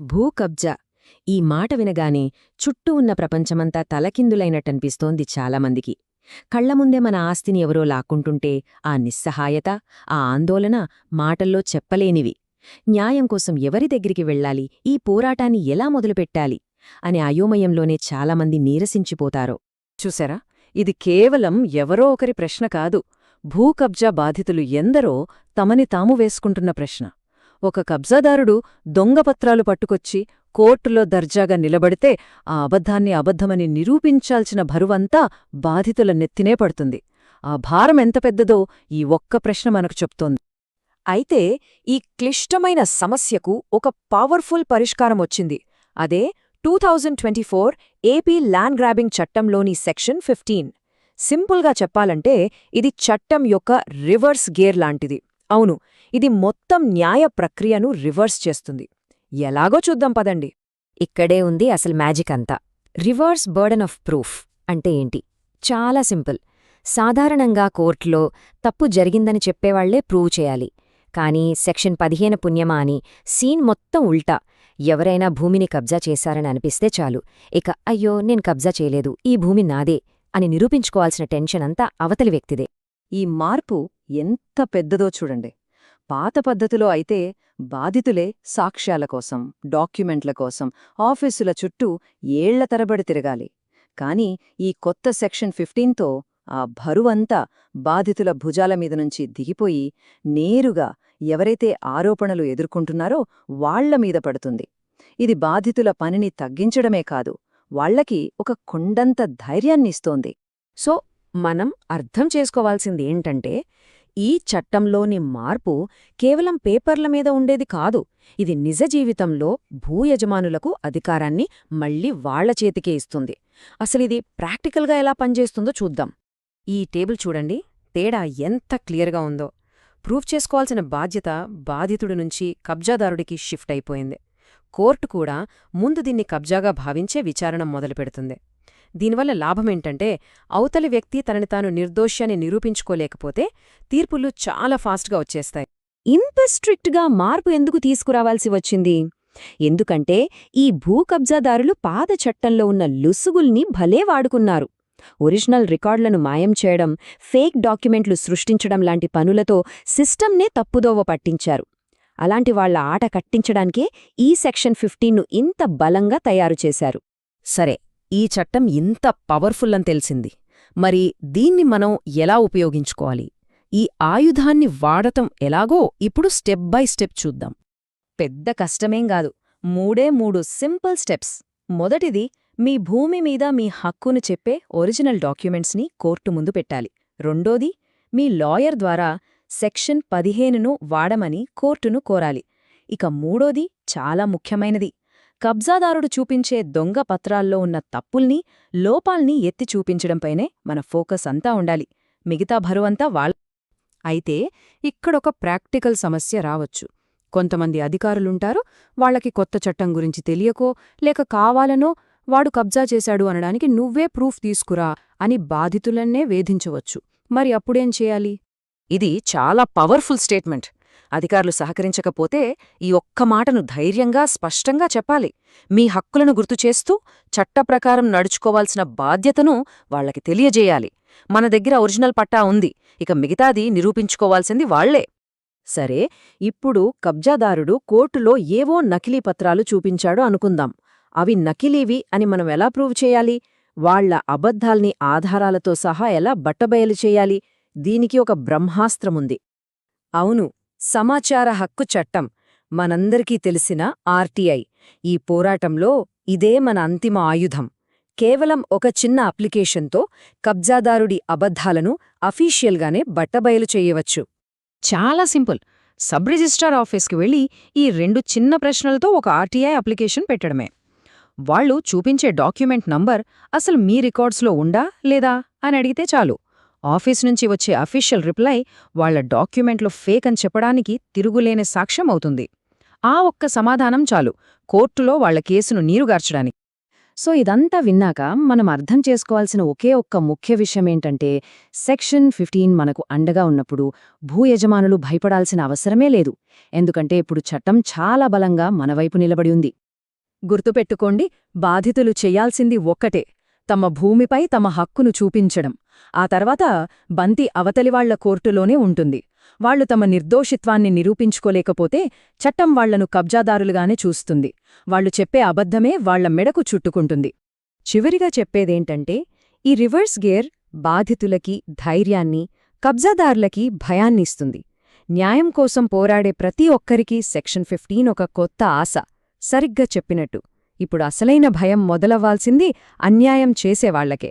భూ కబ్జా ఈ మాట వినగానే చుట్టూ ఉన్న ప్రపంచమంతా తలకిందులైనట్టనిపిస్తోంది చాలామందికి. కళ్ళముందే మన ఆస్తిని ఎవరో లాక్కుంటుంటే ఆ నిస్సహాయత ఆ ఆందోళన మాటల్లో చెప్పలేనివి. న్యాయం కోసం ఎవరి దగ్గరికి వెళ్ళాలి? ఈ పోరాటాన్ని ఎలా మొదలుపెట్టాలి? అనే అయోమయంలోనే చాలామంది నీరసించిపోతారో. చూసారా? ఇది కేవలం ఎవరో ఒకరి ప్రశ్న కాదు. భూకబ్జా బాధితులు ఎందరో తమని తాము వేసుకుంటున్న ప్రశ్న. ఒక కబ్జాదారుడు దొంగపత్రాలు పట్టుకొచ్చి కోర్టులో దర్జాగా నిలబడితే ఆ అబద్ధాన్ని అబద్ధమని నిరూపించాల్సిన బరువంతా బాధితుల నెత్తినే పడుతుంది. ఆ భారం ఎంత పెద్దదో ఈ ఒక్క ప్రశ్న మనకు చెప్తోంది. అయితే ఈ క్లిష్టమైన సమస్యకు ఒక పవర్ఫుల్ పరిష్కారం వచ్చింది. అదే two thousand twenty four AP land grabbing చట్టంలోని సెక్షన్ ఫిఫ్టీన్. సింపుల్గా చెప్పాలంటే ఇది చట్టం యొక్క రివర్స్ గేర్ లాంటిది. అవును ఇది మొత్తం న్యాయ ప్రక్రియను రివర్స్ చేస్తుంది. ఎలాగో చూద్దాం పదండి. ఇక్కడే ఉంది అసలు మ్యాజిక్ అంతా. రివర్స్ బర్డన్ ఆఫ్ ప్రూఫ్ అంటే ఏంటి? చాలా సింపుల్. సాధారణంగా కోర్టులో తప్పు జరిగిందని చెప్పేవాళ్ళే ప్రూవ్ చేయాలి. కానీ సెక్షన్ పదిహేను పుణ్యమా అని సీన్ మొత్తం ఉల్టా. ఎవరైనా భూమిని కబ్జా చేశారని అనిపిస్తే చాలు. ఇక అయ్యో నేను కబ్జా చేయలేదు. ఈ భూమి నాదే అని నిరూపించుకోవాల్సిన టెన్షన్ అంతా అవతలి వ్యక్తిదే. ఈ మార్పు ఎంత పెద్దదో చూడండి. పాత పద్ధతిలో అయితే బాధితులే సాక్ష్యాల కోసం డాక్యుమెంట్ల కోసం ఆఫీసుల చుట్టూ ఏళ్ళ తరబడి తిరగాలి. కాని ఈ కొత్త సెక్షన్ ఫిఫ్టీన్తో ఆ బరువంతా బాధితుల భుజాల మీద నుంచి దిగిపోయి నేరుగా ఎవరైతే ఆరోపణలు ఎదుర్కొంటున్నారో వాళ్ళ మీద పడుతుంది. ఇది బాధితుల పనిని తగ్గించడమే కాదు వాళ్ళకి ఒక కొండంత ధైర్యాన్నిస్తోంది సో మనం అర్థం చేసుకోవాల్సింది ఏంటంటే ఈ చట్టంలోని మార్పు కేవలం పేపర్ల మీద ఉండేది కాదు. ఇది నిజ జీవితంలో భూయజమానులకు అధికారాన్ని మళ్ళీ వాళ్ళ చేతికే ఇస్తుంది. అసలిది ప్రాక్టికల్గా ఎలా పనిచేస్తుందో చూద్దాం. ఈ టేబుల్ చూడండి. తేడా ఎంత క్లియర్గా ఉందో. ప్రూఫ్ చేసుకోవాల్సిన బాధ్యత బాధితుడి నుంచి కబ్జాదారుడికి షిఫ్ట్ అయిపోయింది. కోర్టు కూడా ముందు దీన్ని కబ్జాగా భావించే విచారణ మొదలుపెడుతుంది. దీనివల్ల లాభమేంటంటే అవతలి వ్యక్తి తనని తాను నిర్దోష్యాన్ని నిరూపించుకోలేకపోతే తీర్పులు చాలా ఫాస్ట్గా వచ్చేస్తాయి. ఇంత స్ట్రిక్ట్గా మార్పు ఎందుకు తీసుకురావాల్సి వచ్చింది? ఎందుకంటే ఈ భూ కబ్జాదారులు పాత చట్టంలో ఉన్న లుసుగుల్ని భలే వాడుకున్నారు. ఒరిజినల్ రికార్డులను మాయం చేయడం ఫేక్ డాక్యుమెంట్లు సృష్టించడం లాంటి పనులతో సిస్టమ్నే తప్పుదోవ పట్టించారు. అలాంటి వాళ్ళ ఆట కట్టించడానికే ఈ సెక్షన్ ఫిఫ్టీన్ను ఇంత బలంగా తయారు చేశారు. సరే ఈ చట్టం ఇంత పవర్ఫుల్ అని తెలిసింది. మరి దీన్ని మనం ఎలా ఉపయోగించుకోవాలి? ఈ ఆయుధాన్ని వాడటం ఎలాగో ఇప్పుడు స్టెప్ బై స్టెప్ చూద్దాం. పెద్ద కష్టమేం కాదు. మూడే మూడు సింపుల్ స్టెప్స్. మొదటిది మీ భూమి మీద మీ హక్కును చెప్పే ఒరిజినల్ డాక్యుమెంట్స్ని కోర్టు ముందు పెట్టాలి. రెండోది మీ లాయర్ ద్వారా సెక్షన్ పదిహేనును వాడమని కోర్టును కోరాలి. ఇక మూడోది చాలా ముఖ్యమైనది కబ్జాదారుడు చూపించే దొంగ పత్రాల్లో ఉన్న తప్పుల్ని లోపాల్ని ఎత్తి చూపించడంపైనే మన ఫోకస్ అంతా ఉండాలి. మిగతా భరువంతా వాళ్ళ అయితే ఇక్కడొక ప్రాక్టికల్ సమస్య రావచ్చు. కొంతమంది అధికారులుంటారు వాళ్ళకి కొత్త చట్టం గురించి తెలియకో లేక కావాలనో వాడు కబ్జా చేశాడు అనడానికి నువ్వే ప్రూఫ్ తీసుకురా అని బాధితులన్నే వేధించవచ్చు. మరి అప్పుడేం చేయాలి? ఇది చాలా పవర్ఫుల్ స్టేట్మెంట్. అధికారులు సహకరించకపోతే ఈ ఒక్క మాటను ధైర్యంగా స్పష్టంగా చెప్పాలి. మీ హక్కులను గుర్తుచేస్తూ చట్టప్రకారం నడుచుకోవాల్సిన బాధ్యతను వాళ్ళకి తెలియజేయాలి. మన దగ్గర ఒరిజినల్ పట్టా ఉంది. ఇక మిగతాది నిరూపించుకోవాల్సింది వాళ్ళే సరే ఇప్పుడు కబ్జాదారుడు కోర్టులో ఏవో నకిలీ పత్రాలు చూపించాడు అనుకుందాం. అవి నకిలీవి అని మనం ఎలా ప్రూవ్ చేయాలి? వాళ్ళ అబద్ధాల్ని ఆధారాలతో సహా ఎలా బట్టబయలు చేయాలి? దీనికి ఒక బ్రహ్మాస్త్రముంది. అవును సమాచార హక్కు చట్టం మనందరికీ తెలిసిన ఆర్టీఐ. ఈ పోరాటంలో ఇదే మన అంతిమ ఆయుధం. కేవలం ఒక చిన్న అప్లికేషన్తో కబ్జాదారుడి అబద్ధాలను అఫీషియల్గానే బట్టబయలు చేయవచ్చు. చాలా సింపుల్. సబ్ రిజిస్ట్రార్ ఆఫీస్కి వెళ్ళి ఈ రెండు చిన్న ప్రశ్నలతో ఒక ఆర్టీఐ అప్లికేషన్ పెట్టడమే. వాళ్ళు చూపించే డాక్యుమెంట్ నంబర్ అసలు మీ రికార్డ్స్లో ఉండా లేదా అని అడిగితే చాలు. ఆఫీస్ నుంచి వచ్చే అఫీషియల్ రిప్లై వాళ్ళ డాక్యుమెంట్లు ఫేక్ అని చెప్పడానికి తిరుగులేని సాక్ష్యం అవుతుంది. ఆ ఒక్క సమాధానం చాలు కోర్టులో వాళ్ళ కేసును నీరుగార్చడానికి సో ఇదంతా విన్నాక మనం అర్థం చేసుకోవాల్సిన ఒకే ఒక్క ముఖ్య విషయమేంటంటే సెక్షన్ ఫిఫ్టీన్ మనకు అండగా ఉన్నప్పుడు భూ యజమానులు భయపడాల్సిన అవసరమే లేదు. ఎందుకంటే ఇప్పుడు చట్టం చాలా బలంగా మనవైపు నిలబడి ఉంది. గుర్తుపెట్టుకోండి బాధితులు చెయ్యాల్సింది ఒక్కటే తమ భూమిపై తమ హక్కును చూపించడం. ఆ తర్వాత బంతి అవతలివాళ్ళ కోర్టులోనే ఉంటుంది. వాళ్ళు తమ నిర్దోషిత్వాన్ని నిరూపించుకోలేకపోతే చట్టం వాళ్ళను కబ్జాదారులుగానే చూస్తుంది. వాళ్ళు చెప్పే అబద్ధమే వాళ్ళ మెడకు చుట్టుకుంటుంది. చివరిగా చెప్పేదేంటంటే ఈ రివర్స్ గేర్ బాధితులకి ధైర్యాన్ని కబ్జాదారులకి భయాన్నిస్తుంది న్యాయం కోసం పోరాడే ప్రతి ఒక్కరికీ సెక్షన్ ఫిఫ్టీన్ ఒక కొత్త ఆశ సరిగ్గా చెప్పినట్టు. ఇప్పుడు అసలైన భయం మొదలవ్వాల్సింది అన్యాయం చేసేవాళ్ళకే